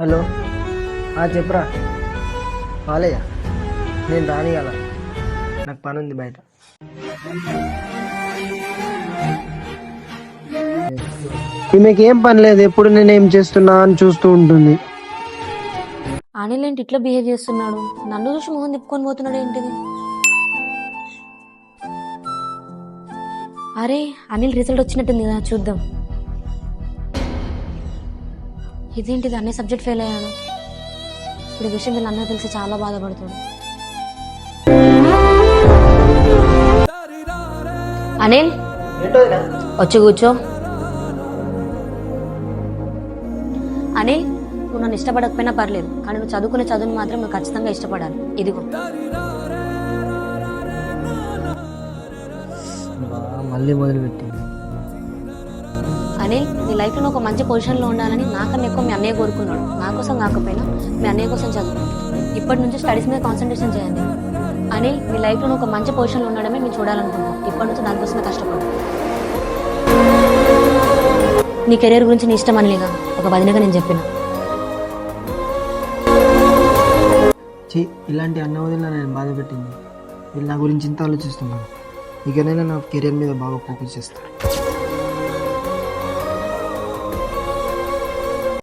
Hello. ఆ చెప్పురా. నేను రానియాల. నాకు పని ఉంది బయట. ఈమెకి ఏం పని లేదు ఎప్పుడు నేను ఏం చేస్తున్నా అని చూస్తూ ఉంటుంది. అనిల్ ఏంటి ఇట్లా బిహేవ్ చేస్తున్నాడు? నన్ను చూసి మొహం తిప్పుకొని పోతున్నాడు ఏంటిది? అరే అనిల్ రిజల్ట్ వచ్చినట్టుంది కదా చూద్దాం. ఇదేంటిది అన్ని సబ్జెక్ట్ ఫెయిల్ అయ్యాను. ఇప్పుడు విషయం వీళ్ళ అన్నకు తెలిసి చాలా బాధపడుతుంది అనిల్ వచ్చి కూర్చో. అనిల్ నువ్వు నన్ను ఇష్టపడకపోయినా పర్లేదు కానీ నువ్వు చదువుకునే చదువుని మాత్రం నువ్వు ఖచ్చితంగా ఇష్టపడాలి. ఇదిగో. మళ్ళీ మొదలుపెట్టింది. అనిల్ నీ లైఫ్లో ఒక మంచి పొజిషన్లో ఉండాలని నాకన్నా ఎక్కువ మీ అన్నయ్య కోరుకున్నాడు. నా కోసం కాకపోయినా మీ అన్నయ్య కోసం చదువు. ఇప్పటి నుంచి స్టడీస్ మీద కాన్సన్ట్రేషన్ చేయండి. అనిల్ మీ లైఫ్లో ఒక మంచి పొజిషన్లో ఉండడమే మేము చూడాలనుకుంటున్నాను ఇప్పటి నుంచి దానికోసమే కష్టపడు. నీ కెరీర్ గురించి నీ ఇష్టం అనిలేగా ఒక వదినగా నేను చెప్పిన. చీ ఇలాంటి అన్న వదిలిన నేను బాధ పెట్టింది. వీళ్ళు నా గురించి ఇంత ఆలోచిస్తున్నాను ఇకనైనా నా కెరీర్ మీద బాగా ఫోకస్ చేస్తాను